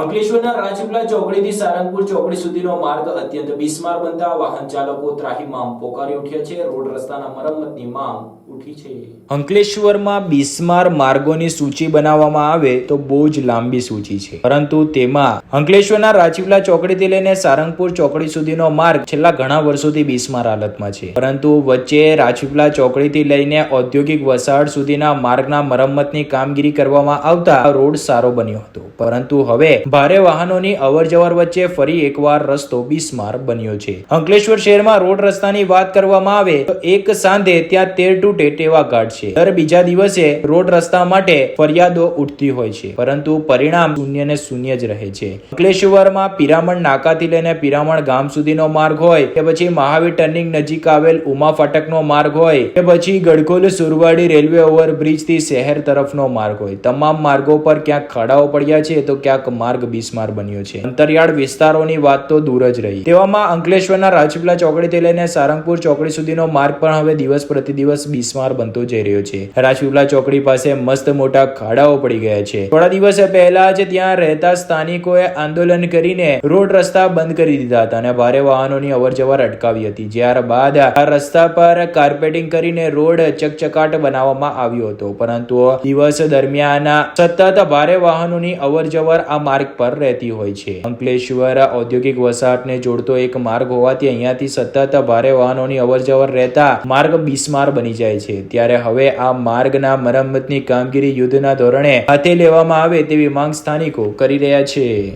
અંકલેશ્વરના રાજપીપળા ચોકડીથી સારંગપુર ચોકડી સુધીનો માર્ગ અત્યંત બિસ્માર બનતા વાહન ચાલકો ત્રાહીમામ પોકારી ઉઠ્યા છે. રોડ રસ્તાના મરમ્મતની માંગ ઉઠી છે. અંકલેશ્વરમાં બિસ્માર માર્ગોની સૂચિ બનાવવામાં આવે તો બહુ જ લાંબી સૂચિ છે. પરંતુ તેમાં અંકલેશ્વરના રાજપીપળા ચોકડીથી લઈને સારંગપુર ચોકડી સુધીનો માર્ગ છેલ્લા ઘણા વર્ષોથી બિસ્માર હાલતમાં છે. પરંતુ વચ્ચે રાજપીપળા ચોકડીથી લઈને ઔદ્યોગિક વસાહત સુધીના માર્ગના મરમ્મતની કામગીરી કરવામાં આવતા રોડ સારો બન્યો હતો. પરંતુ હવે ભારે વાહનોની અવરજવર વચ્ચે ફરી એકવાર રસ્તો બિસ્માર બન્યો છે. અંકલેશ્વર શહેરમાં રોડ રસ્તાની વાત કરવામાં આવે તો એક સાંધે ત્યાં તેર તૂટે તેવા ઘાટ છે. દર બીજા દિવસે રોડ રસ્તા માટે ફરિયાદો ઉઠતી હોય છે, પરંતુ પરિણામ શૂન્ય ને શૂન્ય જ રહે છે. અંકલેશ્વરમાં પિરામણ નાકાથી લઈને પિરામણ ગામ સુધીનો માર્ગ હોય કે પછી મહાવીર ટર્નિંગ નજીક આવેલ ઉમા ફાટકનો માર્ગ હોય કે પછી ગડકોલ સુરવાડી રેલવે ઓવરબ્રિજથી શહેર તરફનો માર્ગ હોય. તમામ માર્ગો પર ક્યાંક ખાડાઓ પડ્યા છે તો ક્યાંક માર્ગ બિસ્માર બન્યો છે. અંતરિયાળ વિસ્તારોની વાત તો દૂર જ રહી. તેવામાં અંકલેશ્વરના રાજપીપલા ચોકડીથી લઈને સારંગપુર ચોકડી સુધીનો માર્ગ પણ હવે દિવસ પ્રતિદિવસ બિસ્માર બનતો જઈ રહ્યો છે. રાજપીપલા ચોકડી પાસે મસ્ત મોટા ખાડાઓ પડી ગયા છે. થોડા દિવસ પહેલા જ ત્યાં રહેતા સ્થાનિકોએ આંદોલન કરીને રોડ રસ્તા બંધ કરી દીધા હતા અને ભારે વાહનોની અવરજવર અટકાવી હતી. ત્યારબાદ આ રસ્તા પર કાર્પેટિંગ કરીને રોડ ચકચકાટ બનાવવામાં આવ્યો હતો. પરંતુ દિવસ દરમિયાન સતત ભારે વાહનોની અવરજવર આ માર્ગ પર રહેતી હોય છે. અંકલેશ્વર ઔદ્યોગિક વસાહતને જોડતો એક માર્ગ હોવાથી અહીંયાથી સતત ભારે વાહનોની અવરજવર રહેતા માર્ગ બિસ્માર બની જાય છે. ત્યારે હવે આ માર્ગના મરમ્મતની કામગીરી યુદ્ધના ધોરણે હાથે લેવામાં આવે તેવી માંગ સ્થાનિકો કરી રહ્યા છે.